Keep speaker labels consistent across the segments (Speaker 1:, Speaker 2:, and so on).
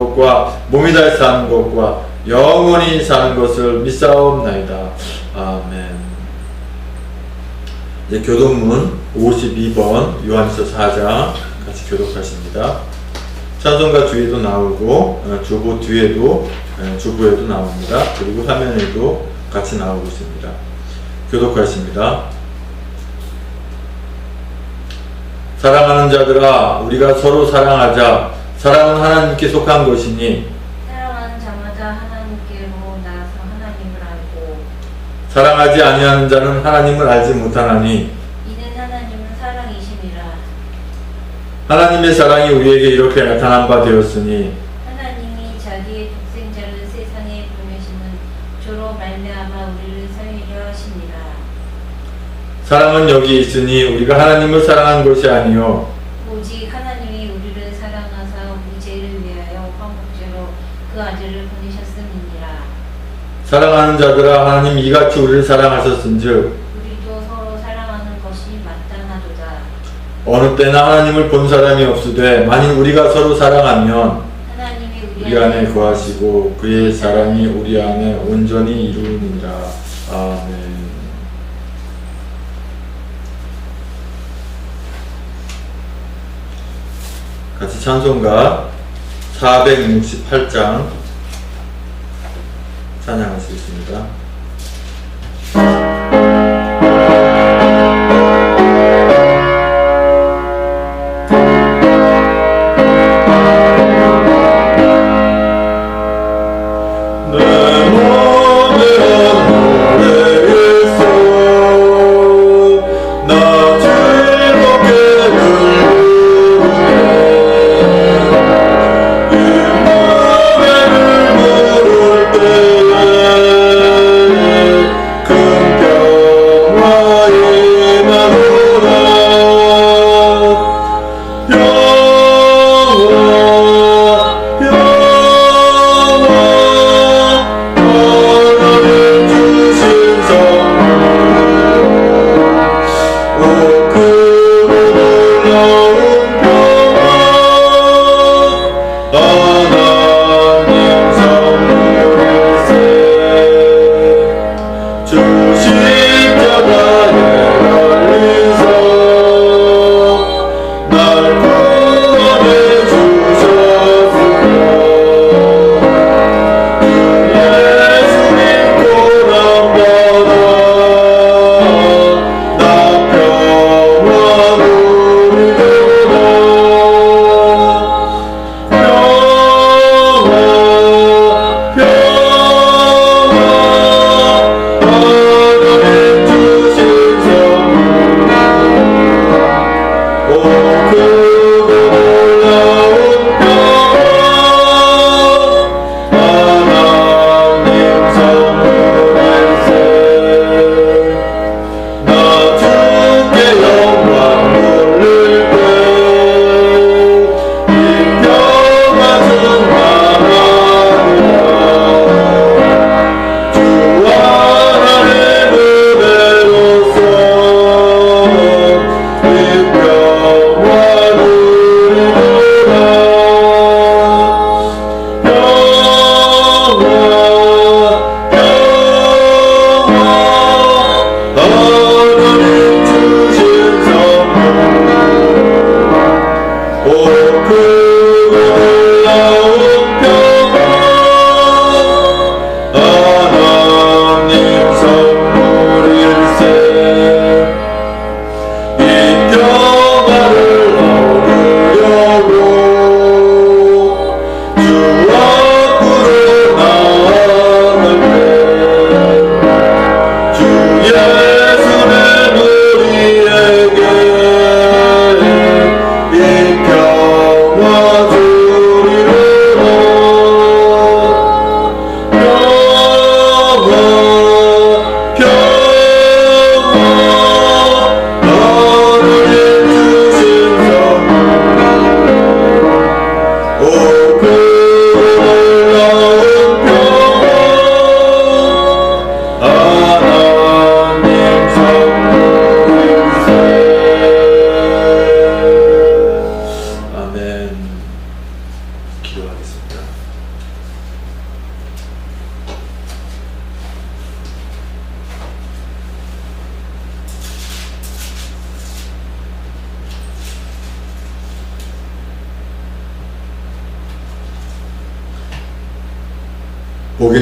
Speaker 1: 것과 몸이 잘 사는 것과 영원히 사는 것을 믿사옵나이다. 아멘. 이제 교동문 52번 요한서 4장 같이 교독하십니다. 찬송가 뒤에도 나오고 어, 주보 뒤에도 어, 주보에도 나옵니다. 그리고 화면에도 같이 나오고 있습니다. 교독하십니다. 사랑하는 자들아 우리가 서로 사랑하자 사랑은 하나님께 속한 것이니
Speaker 2: 사랑하는 자마다 하나님께로 나아서 하나님을 알고
Speaker 1: 사랑하지 아니하는 자는 하나님을 알지 못하나니
Speaker 2: 이는 하나님은 사랑이심이라.
Speaker 1: 하나님의 사랑이 우리에게 이렇게 나타난 바 되었으니
Speaker 2: 하나님이 자기의 독생자를 세상에 보내시는 주로 말미암아 우리를 살리려 하시니라
Speaker 1: 사랑은 여기 있으니 우리가 하나님을 사랑한 것이 아니요
Speaker 2: 오직 하나님이 우리를 사랑하사 우리 죄를 위하여 화목제로 그 아들을 보내셨음이니라
Speaker 1: 사랑하는 자들아 하나님 이같이 우리를 사랑하셨은즉
Speaker 2: 우리도 서로 사랑하는 것이 마땅하도다.
Speaker 1: 어느 때나 하나님을 본 사람이 없으되 만일 우리가 서로 사랑하면
Speaker 2: 하나님이
Speaker 1: 우리 안에 거하시고 그의 사랑이 우리 안에 온전히 이루니라. 아멘. 같이 찬송가 468장 찬양할 수 있습니다. Oh,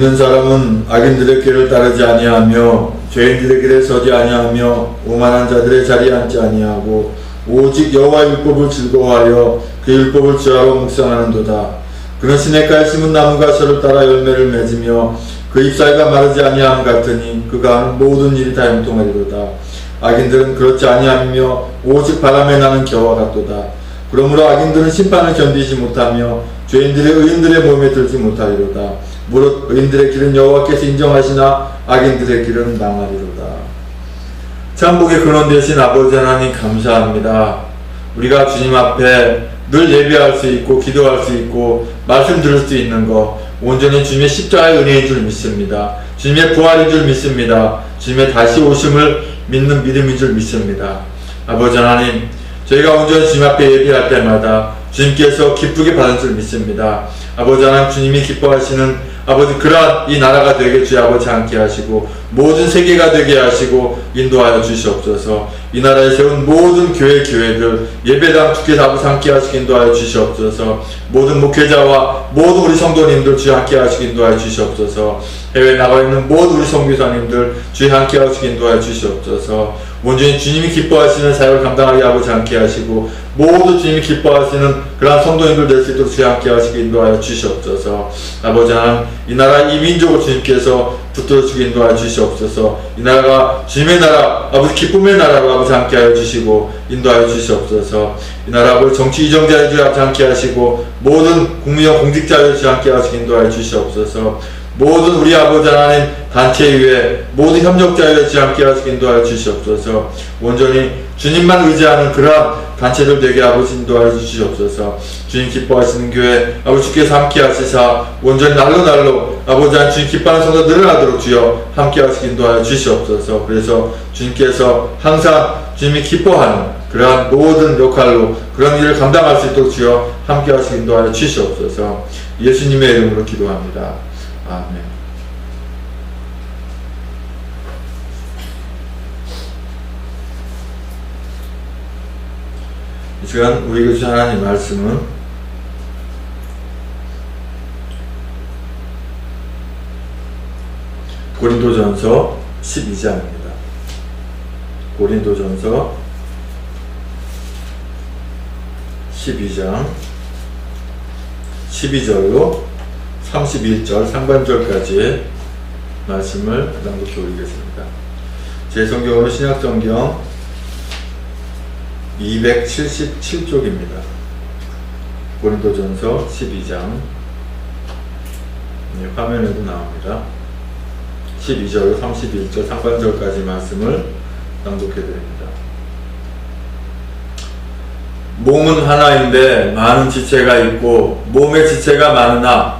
Speaker 1: 복 있는 사람은 악인들의 길을 따르지 아니하며 죄인들의 길에 서지 아니하며 오만한 자들의 자리에 앉지 아니하고 오직 여호와 율법을 즐거워하여 그 율법을 주하로 묵상하는도다. 그는 시냇가에 심은 나무가 서로 따라 열매를 맺으며 그 잎사귀가 마르지 아니함 같으니 그가 하는 모든 일이 다 형통하리로다. 악인들은 그렇지 아니하며 오직 바람에 나는 겨와 같도다. 그러므로 악인들은 심판을 견디지 못하며 죄인들의 의인들의 몸에 들지 못하리로다. 무릇 의인들의 길은 여호와께서 인정하시나 악인들의 길은 망하리로다. 참복의 근원 되신 아버지 하나님 감사합니다. 우리가 주님 앞에 늘 예배할 수 있고 기도할 수 있고 말씀 들을 수 있는 거 온전히 주님의 십자가의 은혜인 줄 믿습니다. 주님의 부활인 줄 믿습니다. 주님의 다시 오심을 믿는 믿음인 줄 믿습니다. 아버지 하나님, 저희가 온전히 주님 앞에 예배할 때마다 주님께서 기쁘게 받은 줄 믿습니다. 아버지 하나님, 주님이 기뻐하시는 아버지 그러한 이 나라가 되게 주의 아버지 함께 하시고 모든 세계가 되게 하시고 인도하여 주시옵소서. 이 나라에 세운 모든 교회 교회들 예배당 주께서 아버지 함께 하시고 인도하여 주시옵소서. 모든 목회자와 모든 우리 성도님들 주의 함께 하시고 인도하여 주시옵소서. 해외 나가 있는 모든 우리 성교사님들 주의 함께 하시고 인도하여 주시옵소서 온전히 주님이 기뻐하시는 사역을 감당하게 아버지 함께 하시고 모두 주님이 기뻐하시는 그러한 성도님들 될 수 있도록 주의 함께 하시고 인도하여 주시옵소서. 아버지 하나님 이 나라 이 민족을 주님께서 붙들어 주게 인도하여 주시옵소서. 이 나라가 주님의 나라 아버지 기쁨의 나라로 아버지 함께 하여 주시고 인도하여 주시옵소서. 이 나라 아버지 정치 이정자의 아버지 함께 하시고 모든 국민과 공직자의 주의 함께 하시고 인도하여 주시옵소서 모든 우리 아버지 하나님 단체 위에 모든 협력자의 주의 함께 하시고 인도하여 주시옵소서. 온전히 주님만 의지하는 그러한 단체들 되게 아버지 인도하여 주시옵소서. 주님 기뻐하시는 교회 아버지 주께서 함께 하시사 온전히 날로 날로 아버지 하나님 주님 기뻐하는 성도 늘어나도록 주여 함께 하시고 인도하여 주시옵소서. 그래서 주님께서 항상 주님이 기뻐하는 그러한 모든 역할로 그런 일을 감당할 수 있도록 주여 함께 하시고 인도하여 주시옵소서. 예수님의 이름으로 기도합니다 아멘 이 시간 우리에게 주신 하나님 말씀은 고린도전서 12장입니다. 고린도전서 12장 12절로 31절 상반절까지의 말씀을 낭독해 올리겠습니다. 제 성경으로 신약성경 277쪽입니다. 고린도전서 12장 네, 화면에도 나옵니다. 12절, 31절, 상반절까지 말씀을 낭독해 드립니다. 몸은 하나인데 많은 지체가 있고 몸의 지체가 많으나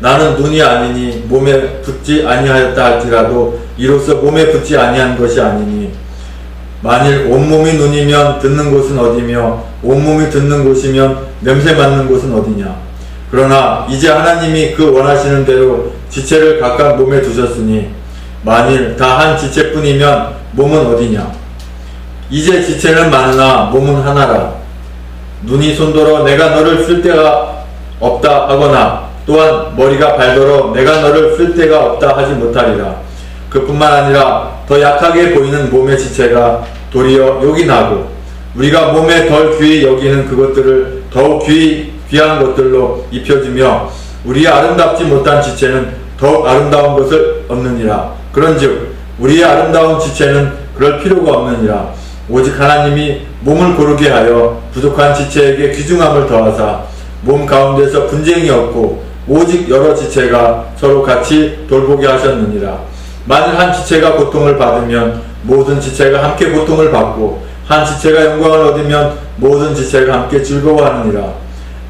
Speaker 1: 나는 눈이 아니니 몸에 붙지 아니하였다 할지라도 이로써 몸에 붙지 아니한 것이 아니니. 만일 온몸이 눈이면 듣는 곳은 어디며 온몸이 듣는 곳이면 냄새 맡는 곳은 어디냐? 그러나 이제 하나님이 그 원하시는 대로 지체를 각각 몸에 두셨으니 만일 다 한 지체뿐이면 몸은 어디냐? 이제 지체는 많으나 몸은 하나라. 눈이 손더러 내가 너를 쓸 데가 없다 하거나 또한 머리가 발더러 내가 너를 쓸 데가 없다 하지 못하리라. 그뿐만 아니라 더 약하게 보이는 몸의 지체가 도리어 욕이 나고 우리가 몸에 덜 귀히 여기는 그것들을 더욱 귀히 귀한 것들로 입혀주며 우리의 아름답지 못한 지체는 더욱 아름다운 것을 얻느니라. 그런즉 우리의 아름다운 지체는 그럴 필요가 없느니라. 오직 하나님이 몸을 고르게 하여 부족한 지체에게 귀중함을 더하사 몸 가운데서 분쟁이 없고 오직 여러 지체가 서로 같이 돌보게 하셨느니라. 만일 한 지체가 고통을 받으면 모든 지체가 함께 고통을 받고 한 지체가 영광을 얻으면 모든 지체가 함께 즐거워하느니라.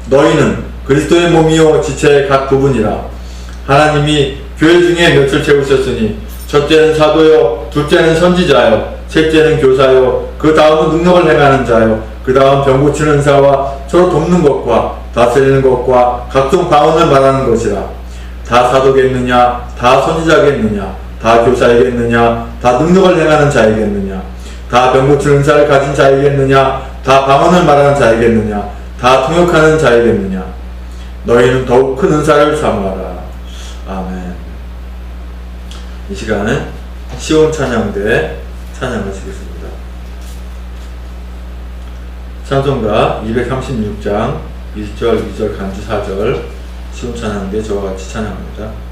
Speaker 1: 너희는 그리스도의 몸이요 지체의 각 부분이라. 하나님이 교회 중에 몇을 채우셨으니 첫째는 사도요, 둘째는 선지자요, 셋째는 교사요, 그 다음은 능력을 행하는 자요, 그 다음 병 고치는 자와 서로 돕는 것과 다스리는 것과 각종 방언을 말하는 것이라. 다 사도겠느냐, 다 선지자겠느냐, 다 교사이겠느냐, 다 능력을 행하는 자이겠느냐, 다 병 고치는 자를 가진 자이겠느냐, 다 방언을 말하는 자이겠느냐, 다 통역하는 자이겠느냐. 너희는 더욱 큰 은사를 사모하라. 아멘. 이 시간은 시온 찬양대 찬양을 드리겠습니다. 찬송가 236장 1절, 2절, 간주 4절 시온 찬양대 저와 같이 찬양합니다.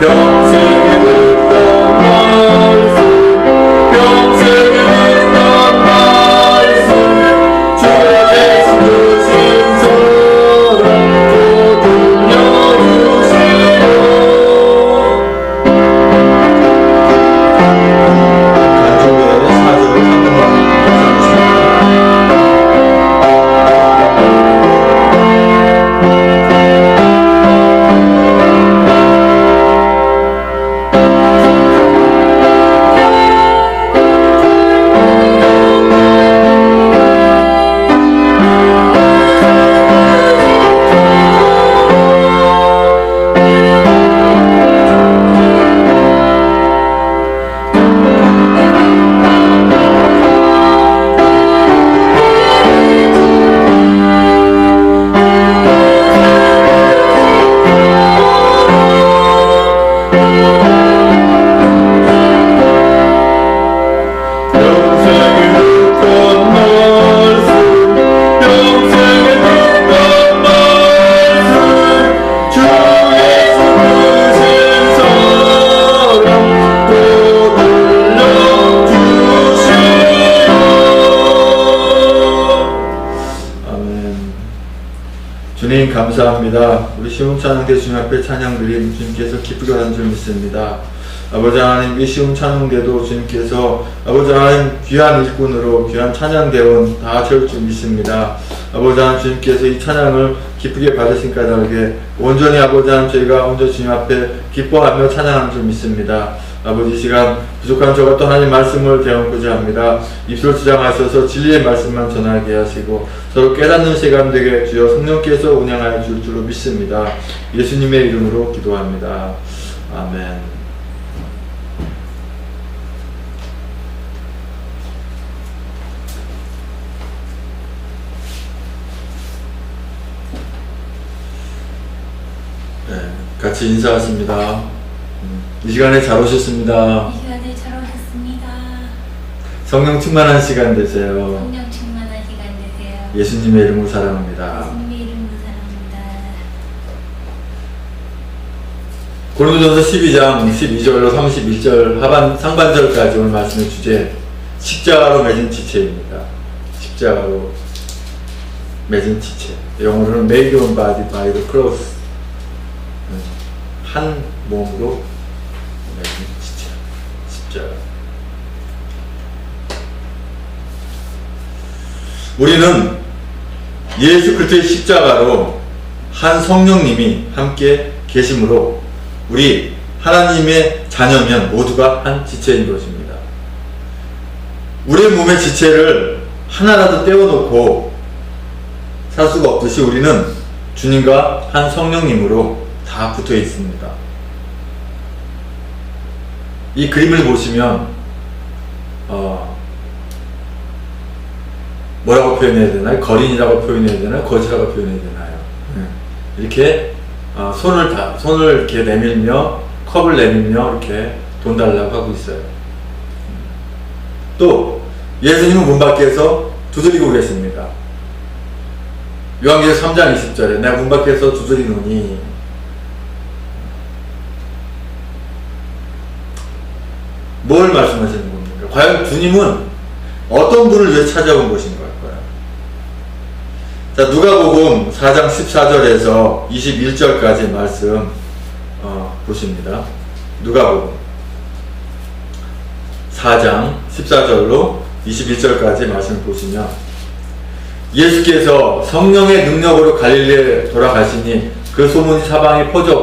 Speaker 1: Go. 감사합니다. 우리 시온찬양 대 주님 앞에 찬양 드림 주님께서 기쁘게 하는 줄 믿습니다. 아버지 하나님 이 시온 찬양대도 주님께서 아버지 하나님 귀한 일꾼으로 귀한 찬양대원 다 채울 줄 믿습니다. 아버지 하나님 주님께서 이 찬양을 기쁘게 받으신 까닭에 온전히 아버지 하나님 저희가 온전히 주님 앞에 기뻐하며 찬양하는 줄 믿습니다. 아버지 이 시간 부족한 또 하나님 말씀을 배우고자 합니다. 입술 주장하셔서 진리의 말씀만 전하게 하시고 서로 깨닫는 시간 되게 주여 성령께서 운영하여 줄 줄로 믿습니다. 예수님의 이름으로 기도합니다. 아멘. 네, 같이 인사하십니다. 음,
Speaker 2: 이 시간에 잘 오셨습니다.
Speaker 1: 성령 충만한 시간 되세요.
Speaker 2: 성령 충만한 시간 되세요.
Speaker 1: 예수님의 이름으로 사랑합니다.
Speaker 2: 예수님의 이름으로 사랑합니다.
Speaker 1: 고린도전서 12장 12절로 31절 하반 상반절까지 오늘 말씀의 주제 십자가로 맺은 지체입니다. 십자가로 맺은 지체. 영어로는 made on body by the cross. 한 몸으로 맺은 지체. 십자가. 우리는 예수 그리스도의 십자가로 한 성령님이 함께 계심으로 우리 하나님의 자녀면 모두가 한 지체인 것입니다. 우리의 몸의 지체를 하나라도 떼어놓고 살 수가 없듯이 우리는 주님과 한 성령님으로 다 붙어 있습니다. 이 그림을 보시면 어, 뭐라고 표현해야 되나요? 거린이라고 표현해야 되나요? 거지라고 표현해야 되나요? 네. 이렇게 어, 손을 다 손을 이렇게 내밀며 컵을 내밀며 이렇게 돈 달라고 하고 있어요. 또 예수님은 문 밖에서 두드리고 계십니다. 요한계시록 3장 20절에 내가 문 밖에서 두드리노니 뭘 말씀하시는 겁니까? 과연 주님은 어떤 분을 위해 찾아온 것인 걸까요? 자, 누가복음 4장 14절에서 21절까지 말씀 어, 보십니다. 누가복음 4장 14절로 21절까지 말씀 보시면 예수께서 성령의 능력으로 갈릴리에 돌아가시니 그 소문이 사방에 퍼져